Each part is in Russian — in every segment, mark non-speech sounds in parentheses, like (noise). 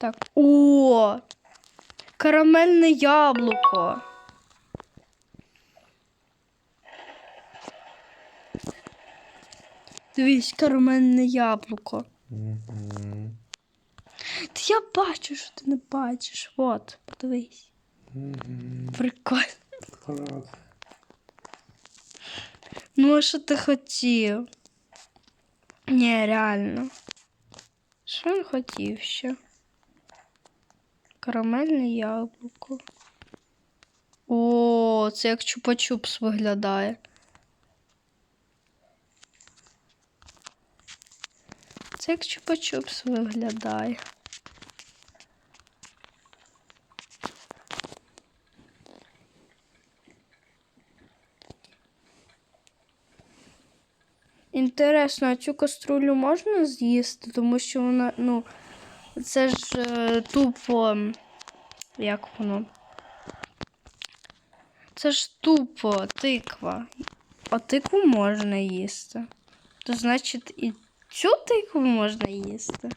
Так. О! Карамельне яблуко. Дивись, карамельне яблуко. Мгм. Та я бачу, що ти не бачиш. От, подивись. Прикольно. Ну, а що ти хотів? Ні, реально. Що він хотів ще? Карамельне яблуко. О, це як чупа-чупс виглядає. Це як чупа-чупс виглядає. Інтересно, а цю каструлю можна з'їсти, тому що вона, ну, це ж е, тупо. м, Як воно? Це ж тупо тиква. А тикву можна їсти. То значить і цю тикву можна їсти.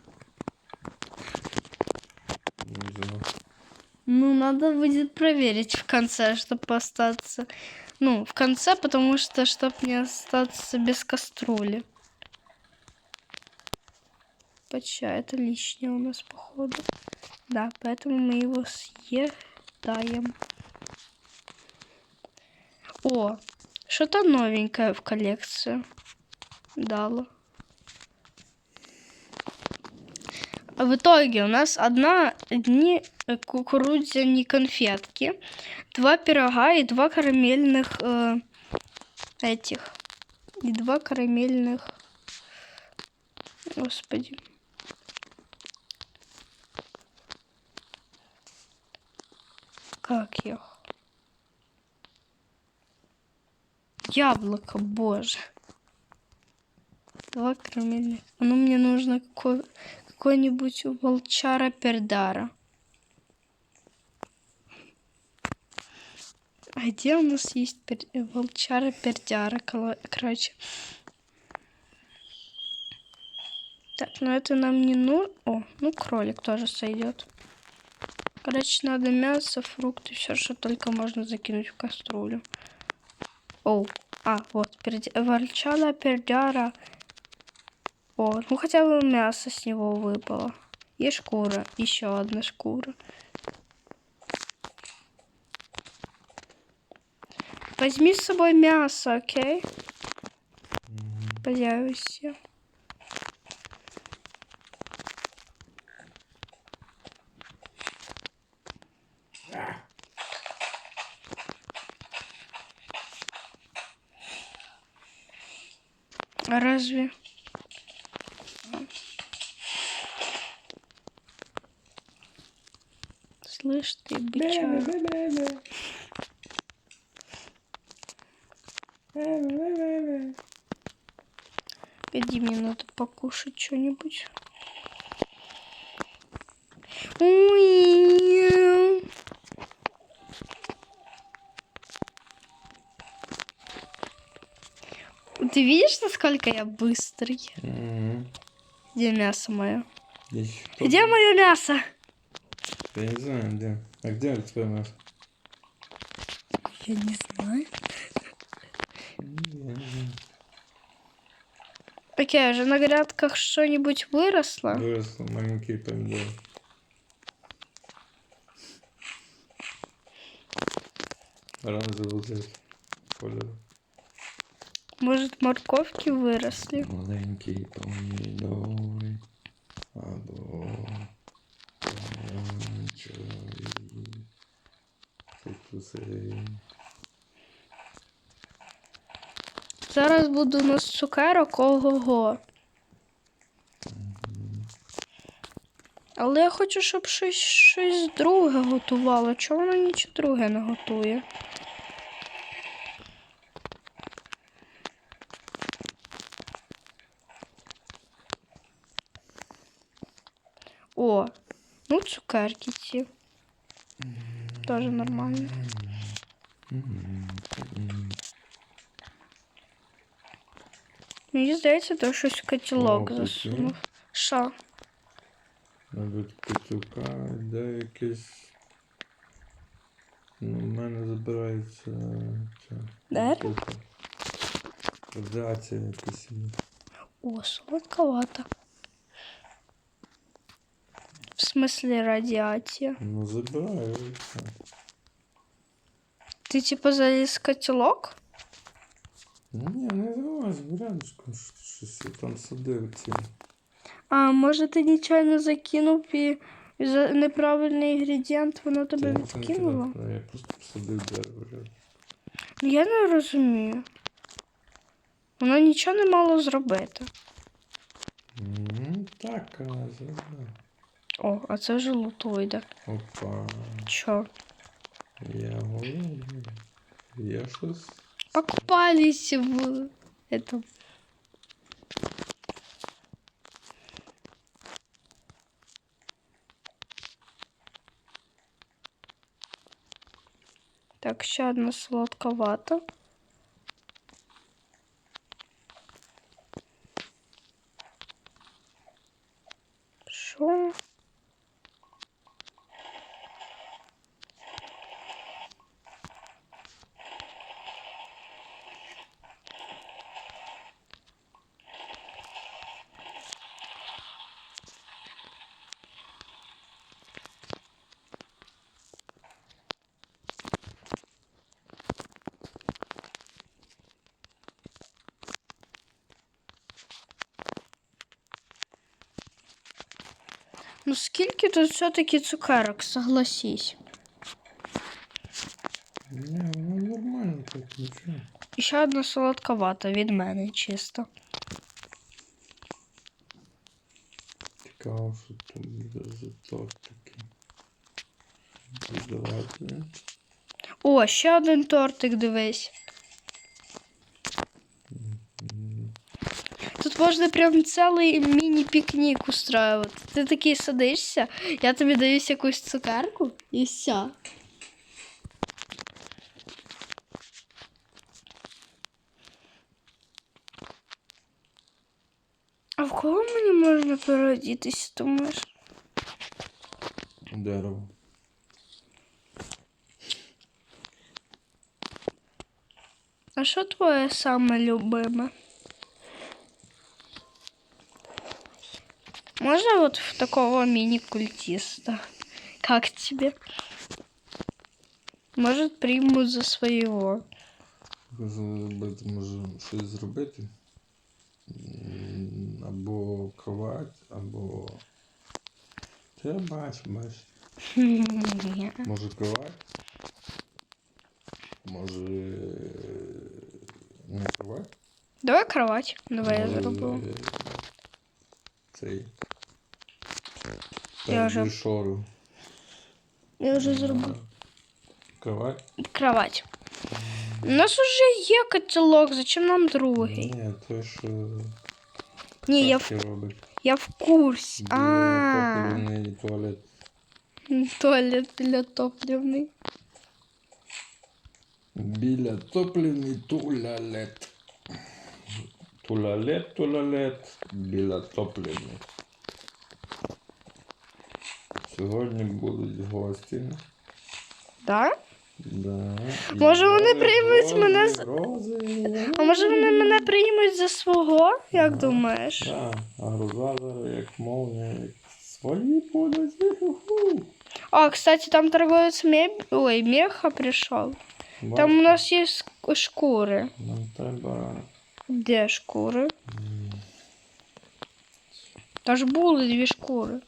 Не знаю. Ну, надо будет проверить в конце, чтобы остаться. Ну, в конце, потому что, чтобы не остаться без кастрюли. Поча, это лишнее у нас, походу. Да, поэтому мы его съедаем. О, что-то новенькое в коллекцию дало. А В итоге у нас одна одни кукурудзяні конфетки, два пирога и два карамельных э, этих. И два карамельных. Господи. Как их? Яблоко, боже. Два карамельных. А ну мне нужно какой, какой-нибудь волчара пердара. А где у нас есть пер- э, волчара пердяра? Короче. Так, ну это нам не ну... О, ну кролик тоже сойдет. Короче, надо мясо, фрукты, все, что только можно закинуть в кастрюлю. Оу. А, вот, перд... волчара пердяра. О, ну хотя бы мясо с него выпало. И шкура, еще одна шкура. Возьми с собой мясо, окей? Появишься. Разве? Слышь ты, бычара. Погоди, мне надо покушать что-нибудь. Ой. Ты видишь, насколько я быстрый? Мгм. Где мясо мое? Где мое мясо? Я не знаю, где. А где твое мясо? Я не знаю. Окей, а же на грядках что-нибудь выросло? Выросли маленькие помидоры. Оранжевого цвета. Кольору. Может, морковки выросли? Маленькие помидоры. Або. Оранжевые. Фокуси. Зараз буду у нас цукерок ого-го. Але я хочу, щоб щось, щось друге готувало. Чого воно нічого друге не готує? цукерки ці. Тоже нормально. Мені здається, то щось в котілок О, засунув. Що? Мабуть, пацюка, де якийсь. Ну, в мене забирається ця. Дерево? штука. Радіація якась. є. О, сладковато. В смысле радиация? Ну забираю і все. Ты типа залез в котелок? Ні, не залазь, рядышком щось я там садив ці. А може ти нечайно закинув і за неправильний інгредієнт воно тебе Та я не відкинуло? туди, Я просто посадив дерево рядом. Я не розумію. Воно нічого не мало зробити. М, Так, а, забирай. О, а це вже лутоїда. Опа. Чо? Я. Я щось. Покупались в этом. Так, ще одна солодковата. Ну скільки тут все-таки цукерок, согласись. Ні, ну нормально так нічого. Ще одна солодковата від мене чисто. Цікаво, що там буде за торт такий. Давайте. О, ще один тортик, дивись. Тут можна прям цілий міні-пікнік устраивати. Ти такий садишся, я тобі даю якусь цукерку і все. А в кого мені можна переодітися, думаєш? Дерево. А що твоє саме любиме? Можно вот в такого мини-культиста? Как тебе? Может, примут за своего. Може щось зробити. Або кровать, або. Та я бачу, бачу. (laughs) Може кровать? Може. Не кровать? Давай кровать. Давай я зроблю. Цей. Я вже- Першу шору. Я вже зроблю. Кровать? Кровать. У нас уже є котелок, зачем нам другий? Ні, то що. Ні, я в, Кашки робить. я в курсі. А, Біотопливний туалет. туалет для топливний. Біля топливний туалет. Туалет, туалет, біля топливний. Сьогодні будуть гості. Да? Да. І Може, вони рози, приймуть рози, мене з- Рози. А може вони мене приймуть за свого? Як Ага. думаєш? Да, а гроза зараз як молния, як свої будуть. Ху-ху. А, кстати, там торговец меб... Ой, меха пришел. Там у Бачите, нас есть ск- шкуры. Нам треба. Где шкуры? Та ж були дві шкури.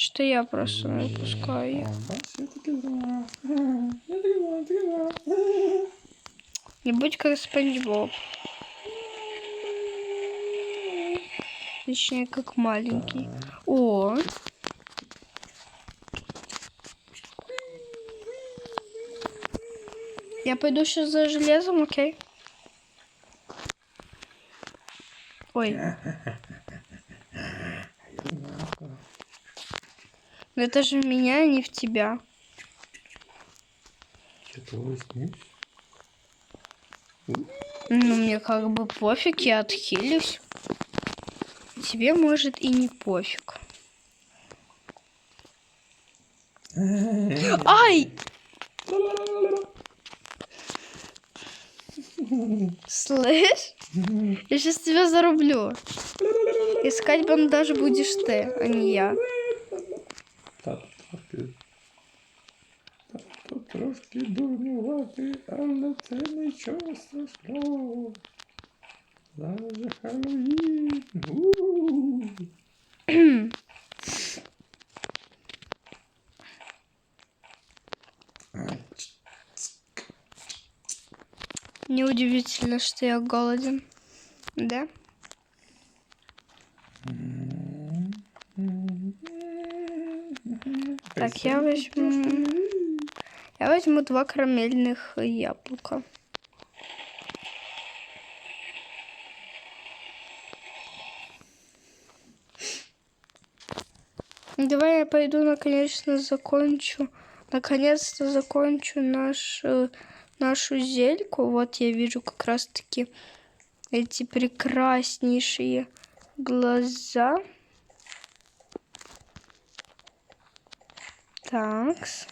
Что я просто не Ні. пускаю. А. Не будь как Спанч Боб. Точнее, как маленький. О. Я пойду сейчас за железом, окей? Ой. (laughs) Но это же в меня, а не в тебя. Что-то снись. Ну, мне как бы пофиг, я отхилюсь. Тебе, может, и не пофиг. Ай! Слышь? Я сейчас тебя зарублю. Искать бандаж будешь ты, а не я. Та трохи. Та трошки дурнувати, але це нічого страшного. Зараз же Неудивительно, что я голоден. Да? Так, я возьму... Я возьму два карамельных яблока. Давай я пойду, наконечно, закончу. Наконец-то закончу наш, э, нашу зельку. Вот я вижу как раз-таки эти прекраснейшие глаза. Такс.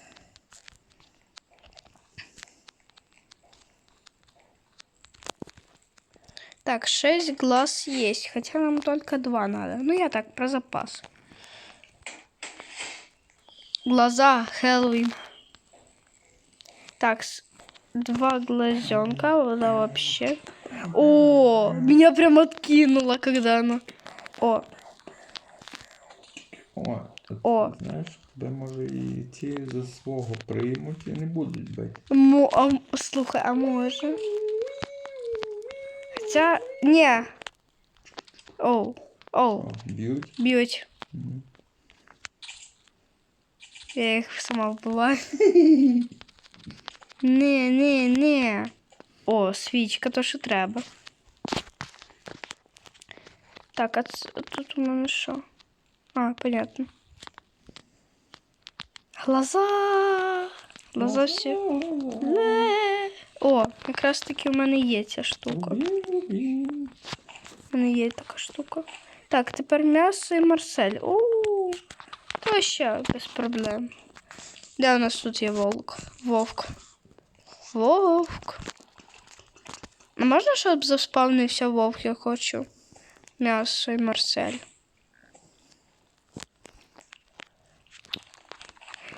Так, шесть глаз есть, хотя нам только два надо. Ну, я так, про запас. Глаза, Хэллоуин. Так, с- два глазенка, вот да, вообще. О, меня прям откинуло, когда оно... О, О, от, О. знаєш, тебе може і ті за свого приймуть і не будуть бити. мо, а, м- слухай, а може? Хотя, не. Оу, оу, О, б'ють. бьють. Мгм. Я їх сама вбиваю. (laughs) Не, не, не. О, свічка, то що треба. Так, а ц- тут у мене що? А, понятно. Глаза. Глаза всі. О, якраз таки у мене є ця штука. У мене є така штука. Так, тепер м'ясо і марсель. У, то ще без проблем. Де у нас тут є волк? Вовк. Вовк. А можна, щоб заспавнився вовк, я хочу? М'ясо і марсель.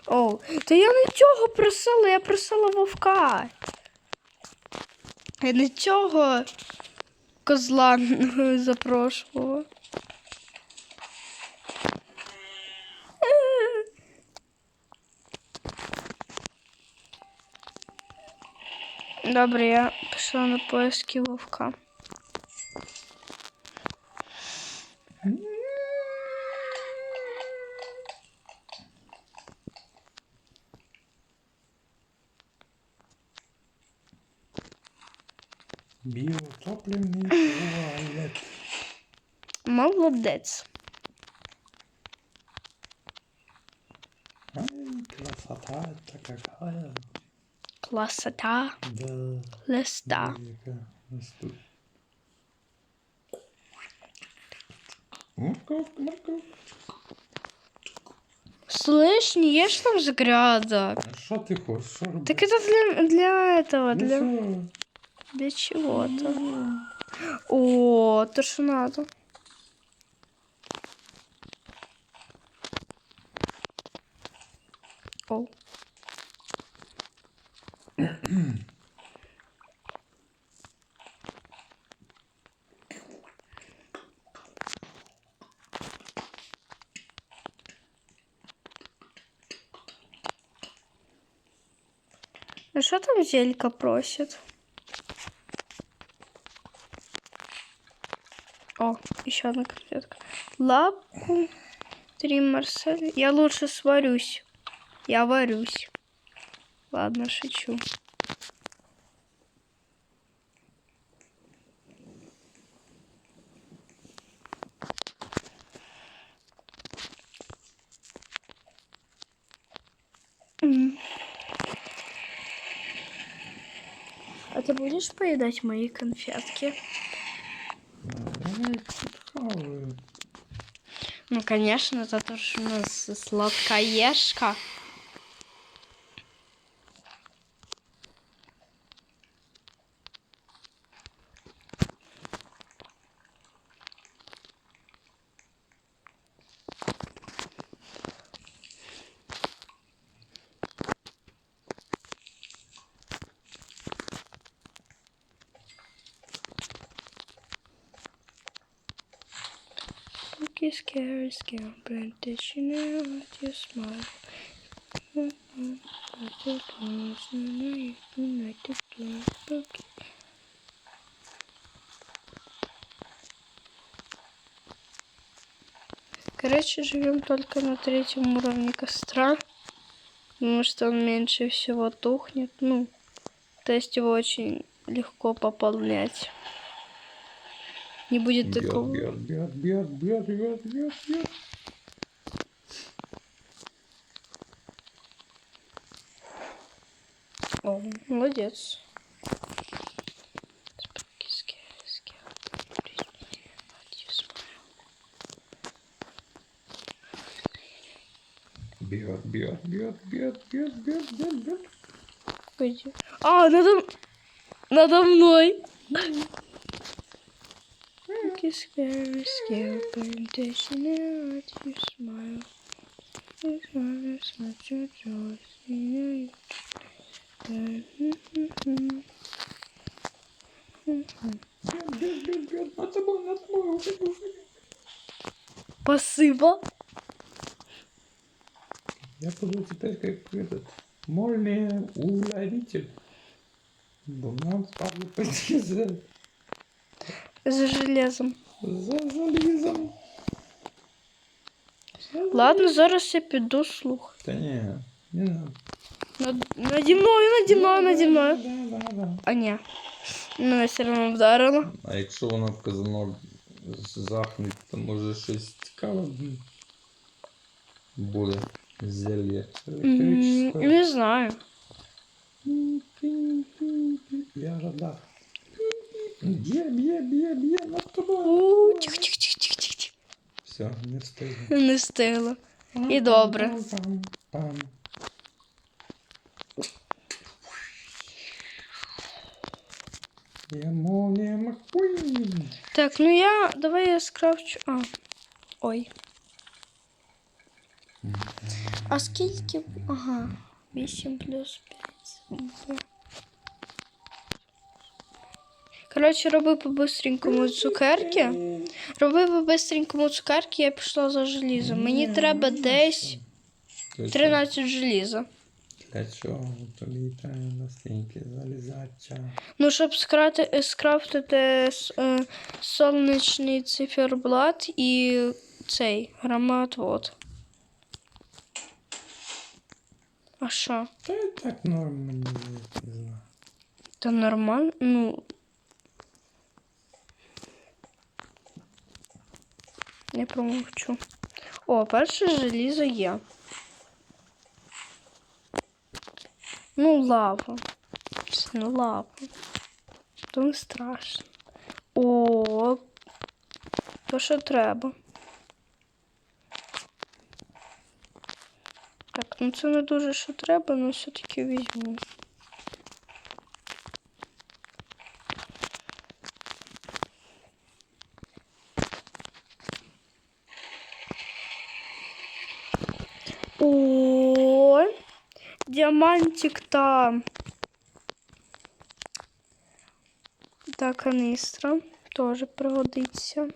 О, то я не цього просила, я просила вовка. Я не цього козла (laughs) запрошувала. Добре, я пішла на поиски вовка. Біотопливний туалет. Молодець. Ай, красота это какая. Класота, Да. листа. Тут. Морковка, морковка. Слышь, не ешь там же грязок. А що ти хочеш? Що робити? Так это для, для этого, Ну для, що? Для чего-то. О, то что надо. О. Ну что там Зелька просит? О, еще одна конфетка. Лапку. Три Марсель. Я лучше сварюсь. Я варюсь. Ладно, шучу. А ты будешь поедать мои конфетки? Підхаваю. Ну, конечно, это тоже у нас сладкоежка. Scary, plantation, with your smile. Mm-hmm. With your clothes, and I like to play spooky. Короче, живем только на третьем уровне костра, потому что он меньше всего тухнет. Ну, то есть его очень легко пополнять. Не будет Бьет, такого. бьет, бьет, бьет, бьет, бьет, бьет, бьет. О, молодец. Бьет, бьет, бьет, бьет, бьет, бьет, бьет, бьет. А, надо... Надо мной. Spooky, scary, scary, plantation, what you smile. This one is not your you know you-. Спасибо. Я буду теперь как этот мольный уловитель. Нам впадло пойти за, За железом. за залізом. За Ладно, зараз я піду слух. Та ні, не надо. Над... Наді мною, наді мною, наді мною. Да, да, да. А ні. Мене все одно вдарило. А якщо вона в казанок захнуть, то може щось цікаве буде. Зелье. М, Електричне. Не знаю. Я рада. Б'є, б'є, б'є, б'є над тобою. Тихо, тихо, тихо, тихо, тихо. Все, не встигну. Не встигла. І добре. Я молния Маккуін. Так, ну я. Давай я скрафчу. А. Ой. А скільки? Ага. 8 плюс 5. Коротше, роби по-бистренькому цукерки. Роби по-бистренькому цукерки, я пішла за желізом. Мені треба десь То есть, 13 желіза. Для чого тобі треба настільки залізача? Ну, щоб скрати, е, скрафтити с- е, сонячний циферблат і цей громоотвод. А що? Та так норм мені не знаю. Та нормально? Ну. Я промовчу. О, перше желізо є. Ну, лава. Це не лава. То не страшно. О, то що треба. Так, ну це не дуже що треба, але все-таки візьму. О, діамантик там. Та канистра теж пригодиться.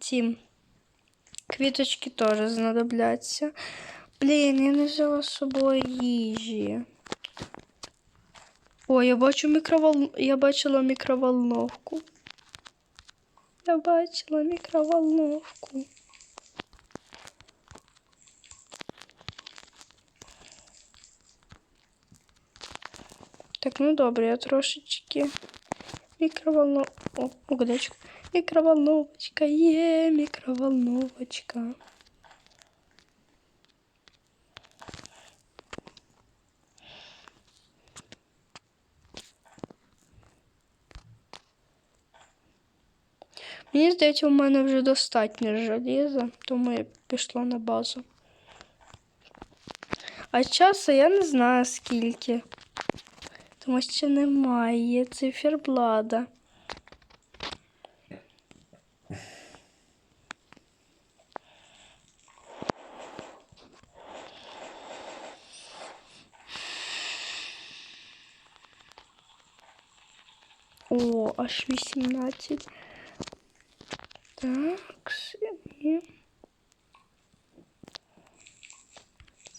Ці квіточки теж знадобляться. Блін, я не взяла з собою їжі. О, я бачу мікровол... Я бачила мікроволновку. Я бачила мікроволновку. Так, ну добре, я трошечки мікроволнов... О, угадочку. Мікроволновочка, є мікроволновочка. Мені здається, у мене вже достатньо желіза, тому я пішла на базу. А часу я не знаю скільки. Тому що немає циферблада. О, аж 18. Так,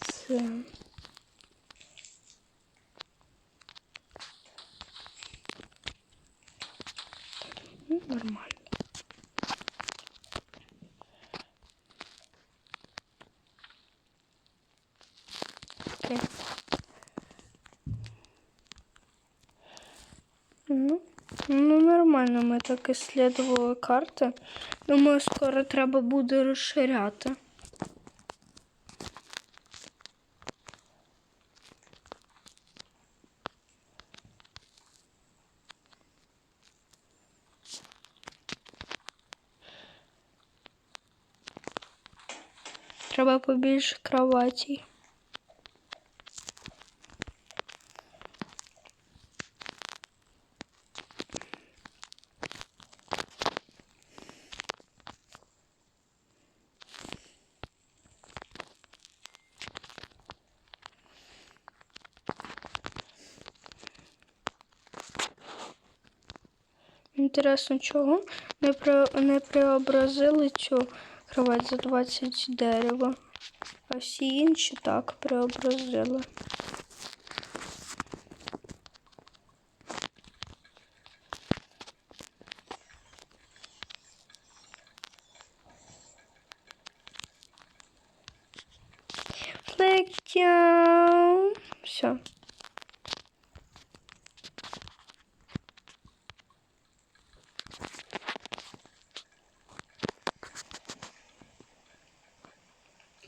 це. Ну, нормально. Нормально, ми так ісследували карти. Думаю, скоро треба буде розширяти. Треба побільше кроватей. Інтересно, чого не, при... не преобразили цю кровать за 20 дерева, а всі інші так преобразили.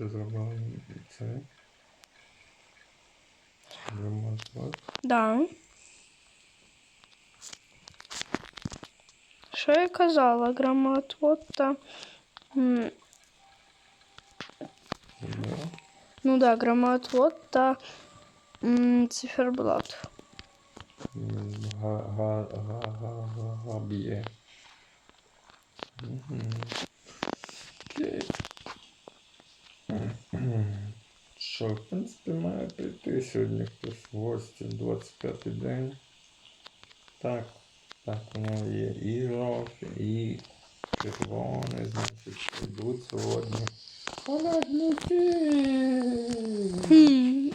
Ти зробила це. Ремонт. Да. Що я казала? Громоотвод-то... м, Да. Ну да, громоотвод та м, циферблат. М, га- Що, в принципі, має прийти сьогодні хтось в гості 25-й день. Так, так, воно є і жовтий, і червоний, значить, йдуть сьогодні. Хм.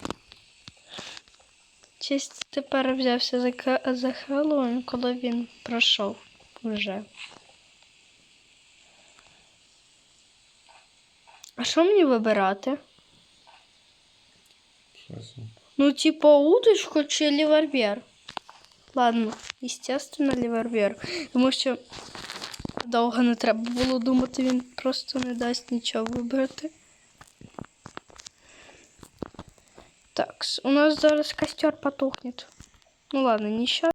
Честь тепер взявся за, за Хеллоуін, коли він пройшов вже. А що мені вибирати? Щось. Ну, типа удочку чи лівервер? Ладно, естественно, лівервер. Тому що довго не треба було думати, він просто не дасть нічого вибрати. Так, у нас зараз костер потухнет. Ну ладно, не сейчас.